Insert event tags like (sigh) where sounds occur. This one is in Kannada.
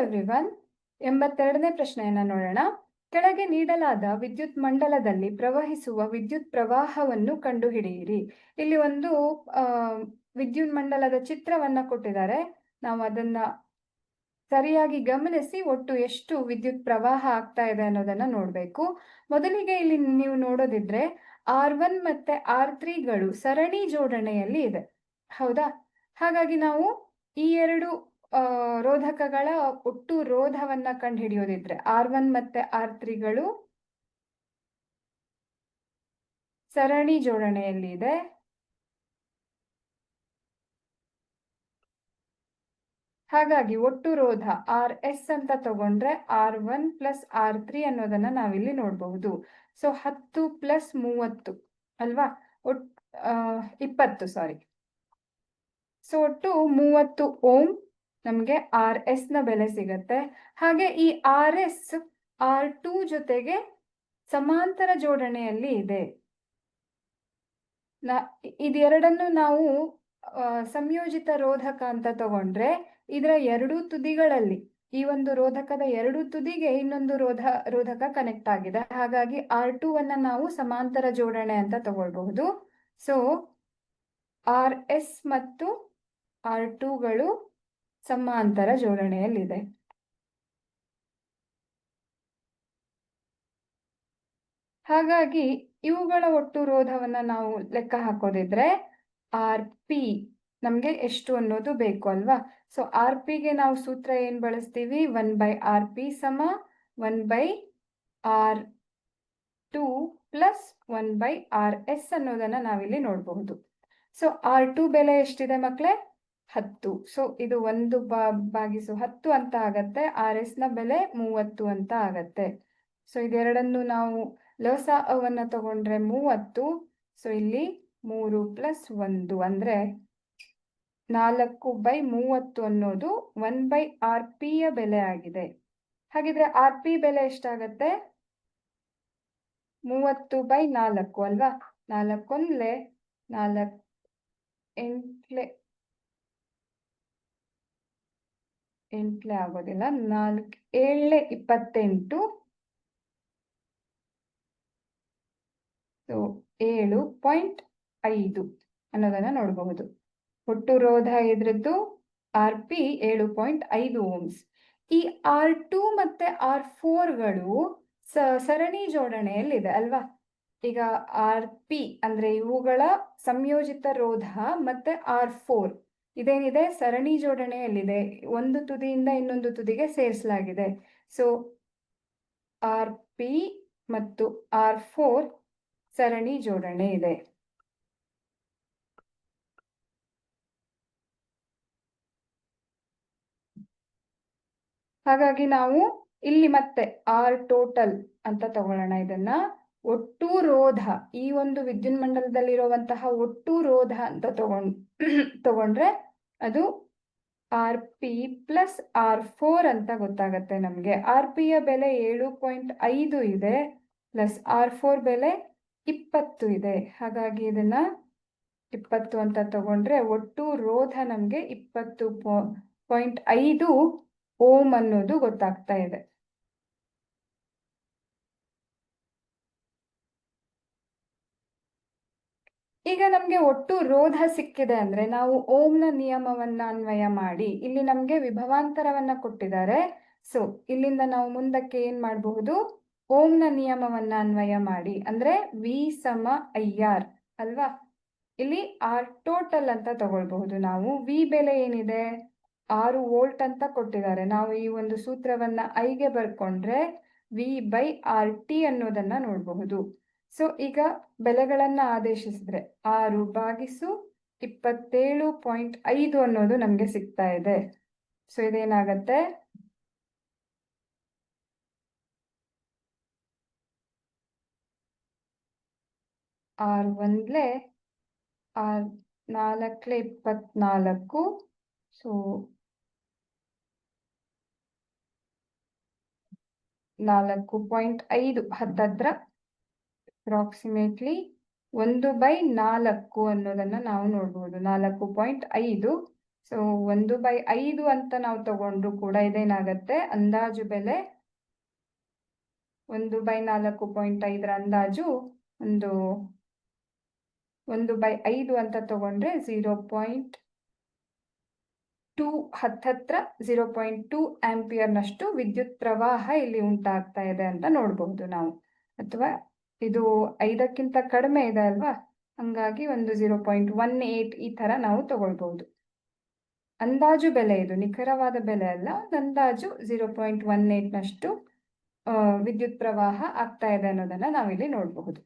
ಎವ್ರಿವನ್ ಎಂಬತ್ತೆರಡನೇ ಪ್ರಶ್ನೆಯನ್ನ ನೋಡೋಣ. ಕೆಳಗೆ ನೀಡಲಾದ ವಿದ್ಯುತ್ ಮಂಡಲದಲ್ಲಿ ಪ್ರವಹಿಸುವ ವಿದ್ಯುತ್ ಪ್ರವಾಹವನ್ನು ಕಂಡುಹಿಡಿಯಿರಿ. ಇಲ್ಲಿ ಒಂದು ವಿದ್ಯುತ್ ಮಂಡಲದ ಚಿತ್ರವನ್ನ ಕೊಟ್ಟಿದ್ದಾರೆ. ನಾವು ಅದನ್ನ ಸರಿಯಾಗಿ ಗಮನಿಸಿ ಒಟ್ಟು ಎಷ್ಟು ವಿದ್ಯುತ್ ಪ್ರವಾಹ ಆಗ್ತಾ ಇದೆ ಅನ್ನೋದನ್ನ ನೋಡ್ಬೇಕು. ಮೊದಲಿಗೆ ಇಲ್ಲಿ ನೀವು ನೋಡೋದಿದ್ರೆ ಆರ್ ಒನ್ ಮತ್ತೆ ಆರ್ ತ್ರೀಗಳು ಸರಣಿ ಜೋಡಣೆಯಲ್ಲಿ ಇದೆ. ಹೌದಾ? ಹಾಗಾಗಿ ನಾವು ಈ ಎರಡು ರೋಧಕಗಳ ಒಟ್ಟು ರೋಧವನ್ನ ಕಂಡುಹಿಡಿಯೋದಿದ್ರೆ ಆರ್ ಒನ್ ಮತ್ತೆ ಆರ್ ತ್ರೀಗಳು ಸರಣಿ ಜೋಡಣೆಯಲ್ಲಿ ಇದೆ. ಹಾಗಾಗಿ ಒಟ್ಟು ರೋಧ ಆರ್ ಎಸ್ ಅಂತ ತಗೊಂಡ್ರೆ R one plus R three ಅನ್ನೋದನ್ನ ನಾವಿಲ್ಲಿ ನೋಡಬಹುದು. ಸೊ ಹತ್ತು ಪ್ಲಸ್ ಮೂವತ್ತು ಅಲ್ವಾ? ಒಟ್ ಇಪ್ಪತ್ತು, ಸಾರಿ. ಸೊ ಒಟ್ಟು ಮೂವತ್ತು ಓಂ ನಮಗೆ ಆರ್ ಎಸ್ನ ಬೆಲೆ ಸಿಗತ್ತೆ. ಹಾಗೆ ಈ ಆರ್ ಎಸ್ ಆರ್ ಟೂ ಜೊತೆಗೆ ಸಮಾಂತರ ಜೋಡಣೆಯಲ್ಲಿ ಇದೆ. ಇದೆರಡನ್ನು ನಾವು ಸಂಯೋಜಿತ ರೋಧಕ ಅಂತ ತಗೊಂಡ್ರೆ ಇದರ ಎರಡೂ ತುದಿಗಳಲ್ಲಿ, ಈ ಒಂದು ರೋಧಕದ ಎರಡು ತುದಿಗೆ ಇನ್ನೊಂದು ರೋಧ, ರೋಧಕ ಕನೆಕ್ಟ್ ಆಗಿದೆ. ಹಾಗಾಗಿ ಆರ್ ಟೂ ಅನ್ನ ನಾವು ಸಮಾಂತರ ಜೋಡಣೆ ಅಂತ ತಗೊಳ್ಬಹುದು. ಸೊ ಆರ್ ಎಸ್ ಮತ್ತು ಆರ್ ಟೂಗಳು ಸಮಾಂತರ ಜೋಡಣೆಯಲ್ಲಿದೆ. ಹಾಗಾಗಿ ಇವುಗಳ ಒಟ್ಟು ರೋಧವನ್ನ ನಾವು ಲೆಕ್ಕ ಹಾಕೋದಿದ್ರೆ ಆರ್ ಪಿ ನಮ್ಗೆ ಎಷ್ಟು ಅನ್ನೋದು ಬೇಕು ಅಲ್ವಾ? ಸೊ ಆರ್ ಪಿಗೆ ನಾವು ಸೂತ್ರ ಏನ್ ಬಳಸ್ತೀವಿ? ಒನ್ ಬೈ ಆರ್ ಪಿ ಸಮ one by R two plus one by R S ಅನ್ನೋದನ್ನ ನಾವಿಲ್ಲಿ ನೋಡಬಹುದು. ಸೊ ಆರ್ ಟು ಬೆಲೆ ಎಷ್ಟಿದೆ ಮಕ್ಕಳೇ ಹತ್ತು. ಸೊ ಇದು ಒಂದು ಬಾ ಬಾಗಿಸು ಹತ್ತು ಅಂತ ಆಗತ್ತೆ. ಆರ್ ಎಸ್ನ ಬೆಲೆ ಮೂವತ್ತು ಅಂತ ಆಗತ್ತೆ. ಸೊ ಇದೆರಡನ್ನು ನಾವು ಲೋಸ ಅವನ್ನ ತಗೊಂಡ್ರೆ ಮೂವತ್ತು. ಸೊ ಇಲ್ಲಿ ಮೂರು ಪ್ಲಸ್ ಒಂದು ಅಂದ್ರೆ ನಾಲ್ಕು ಬೈ ಮೂವತ್ತು ಅನ್ನೋದು ಒನ್ ಬೈ ಆರ್ ಪಿ ಯ ಬೆಲೆ ಆಗಿದೆ. ಹಾಗಿದ್ರೆ ಆರ್ ಪಿ ಬೆಲೆ ಎಷ್ಟಾಗತ್ತೆ? ಮೂವತ್ತು ಬೈ ನಾಲ್ಕು ಅಲ್ವಾ? ನಾಲ್ಕೊಂದ್ಲೆ ನಾಲ್ಕು ಎಂಟ್ಲೆ ಎಂಟ್ಲೆ ಆಗೋದಿಲ್ಲ. ನಾಲ್ಕು ಏಳ್ಲೆ ಇಪ್ಪತ್ತೆಂಟು. ಏಳು ಪಾಯಿಂಟ್ ಐದು ಅನ್ನೋದನ್ನ ನೋಡಬಹುದು. ಒಟ್ಟು ರೋಧ ಇದ್ರದ್ದು ಆರ್ ಪಿ ಏಳು ಪಾಯಿಂಟ್ ಐದು ಓಮ್ಸ್. ಈ ಆರ್ ಟು ಮತ್ತೆ ಆರ್ ಫೋರ್ಗಳು ಸರಣಿ ಜೋಡಣೆಯಲ್ಲಿದೆ ಅಲ್ವಾ? ಈಗ ಆರ್ ಪಿ ಅಂದ್ರೆ ಇವುಗಳ ಸಂಯೋಜಿತ ರೋಧ ಮತ್ತೆ ಆರ್ ಫೋರ್. ಇದೇನಿದೆ? ಸರಣಿ ಜೋಡಣೆಯಲ್ಲಿದೆ. ಒಂದು ತುದಿಯಿಂದ ಇನ್ನೊಂದು ತುದಿಗೆ ಸೇರಿಸಲಾಗಿದೆ. ಸೊ ಆರ್ ಪಿ ಮತ್ತು ಆರ್ ಫೋರ್ ಸರಣಿ ಜೋಡಣೆ ಇದೆ. ಹಾಗಾಗಿ ನಾವು ಇಲ್ಲಿ ಮತ್ತೆ ಆರ್ ಟೋಟಲ್ ಅಂತ ತಗೊಳ್ಳೋಣ ಇದನ್ನ. ಒಟ್ಟು ರೋಧ, ಈ ಒಂದು ವಿದ್ಯುನ್ಮಂಡಲದಲ್ಲಿರುವಂತಹ ಒಟ್ಟು ರೋಧ ಅಂತ ತಗೊಂಡ್ (clears throat) ತಗೊಂಡ್ರೆ ಅದು R P plus R four ಅಂತ ಗೊತ್ತಾಗತ್ತೆ ನಮ್ಗೆ. ಆರ್ ಪಿಯ ಬೆಲೆ ಏಳು ಪಾಯಿಂಟ್ ಐದು ಇದೆ ಪ್ಲಸ್ ಆರ್ ಫೋರ್ ಬೆಲೆ ಇಪ್ಪತ್ತು ಇದೆ. ಹಾಗಾಗಿ ಇದನ್ನ ಇಪ್ಪತ್ತು ಅಂತ ತಗೊಂಡ್ರೆ ಒಟ್ಟು ರೋಧ ನಮ್ಗೆ ಇಪ್ಪತ್ತು ಪಾಯಿಂಟ್ ಐದು ಓಮ್ ಅನ್ನೋದು ಗೊತ್ತಾಗ್ತಾ ಇದೆ. ಈಗ ನಮಗೆ ಒಟ್ಟು ರೋಧ ಸಿಕ್ಕಿದೆ ಅಂದ್ರೆ ನಾವು ಓಂನ ನಿಯಮವನ್ನ ಅನ್ವಯ ಮಾಡಿ ಇಲ್ಲಿ ನಮಗೆ ವಿಭವಾಂತರವನ್ನ ಕೊಟ್ಟಿದ್ದಾರೆ. ಸೊ ಇಲ್ಲಿಂದ ನಾವು ಮುಂದಕ್ಕೆ ಏನ್ ಮಾಡಬಹುದು? ಓಂನ ನಿಯಮವನ್ನ ಅನ್ವಯ ಮಾಡಿ. ಅಂದ್ರೆ ವಿ ಸಮ ಐ ಆರ್ ಅಲ್ವಾ? ಇಲ್ಲಿ ಆರ್ ಟೋಟಲ್ ಅಂತ ತಗೊಳ್ಬಹುದು ನಾವು. ವಿ ಬೆಲೆ ಏನಿದೆ? ಆರು ವೋಲ್ಟ್ ಅಂತ ಕೊಟ್ಟಿದ್ದಾರೆ. ನಾವು ಈ ಒಂದು ಸೂತ್ರವನ್ನ ಐಗೆ ಬರ್ಕೊಂಡ್ರೆ ವಿ ಬೈ ಆರ್ ಟಿ ಅನ್ನೋದನ್ನ ನೋಡಬಹುದು. ಸೊ ಈಗ ಬೆಲೆಗಳನ್ನ ಆದೇಶಿಸಿದ್ರೆ ಆರು ಬಾಗಿಸು ಇಪ್ಪತ್ತೇಳು ಪಾಯಿಂಟ್ ಐದು ಅನ್ನೋದು ನಮ್ಗೆ ಸಿಗ್ತಾ ಇದೆ. ಸೊ ಇದೇನಾಗತ್ತೆ? ಆರ್ ಒಂದ್ಲೆ ಆರ್ ನಾಲ್ಕಲೆ ಇಪ್ಪತ್ನಾಲ್ಕು. ಸೊ ನಾಲ್ಕು ಪಾಯಿಂಟ್ ಐದು ಹತ್ತತ್ರ ಅಪ್ರಾಕ್ಸಿಮೇಟ್ಲಿ ಒಂದು ಬೈ ನಾಲ್ಕು ಅನ್ನೋದನ್ನ ನಾವು ನೋಡ್ಬೋದು. ನಾಲ್ಕು ಪಾಯಿಂಟ್ ಐದು. ಸೊ ಒಂದು ಬೈ ಐದು ಅಂತ ನಾವು ತಗೊಂಡ್ರು ಕೂಡ ಇದೇನಾಗತ್ತೆ? ಅಂದಾಜು ಬೆಲೆ ಒಂದು ಬೈ ನಾಲ್ಕು ಪಾಯಿಂಟ್ ಐದರ ಅಂದಾಜು ಒಂದು ಒಂದು ಬೈ ಐದು ಅಂತ ತಗೊಂಡ್ರೆ ಝೀರೋ ಪಾಯಿಂಟ್ ಟೂ ಹತ್ತತ್ರ ಝೀರೋ ಪಾಯಿಂಟ್ ಟೂ ಆಂಪಿಯರ್ನಷ್ಟು ವಿದ್ಯುತ್ ಪ್ರವಾಹ ಇಲ್ಲಿ ಉಂಟಾಗ್ತಾ ಇದೆ ಅಂತ ನೋಡ್ಬಹುದು ನಾವು. ಅಥವಾ ಇದು ಐದಕ್ಕಿಂತ ಕಡಿಮೆ ಇದೆ ಅಲ್ವಾ? ಹಂಗಾಗಿ ಒಂದು ಝೀರೋ ಪಾಯಿಂಟ್ ಒನ್ ಏಟ್ ಈ ತರ ನಾವು ತಗೊಳ್ಬಹುದು. ಅಂದಾಜು ಬೆಲೆ ಇದು, ನಿಖರವಾದ ಬೆಲೆ ಅಲ್ಲ, ಒಂದು ಅಂದಾಜು ಝೀರೋ ಪಾಯಿಂಟ್ ಒನ್ ಏಟ್ನಷ್ಟು ವಿದ್ಯುತ್ ಪ್ರವಾಹ ಆಗ್ತಾ ಇದೆ ಅನ್ನೋದನ್ನ ನಾವಿಲ್ಲಿ ನೋಡಬಹುದು.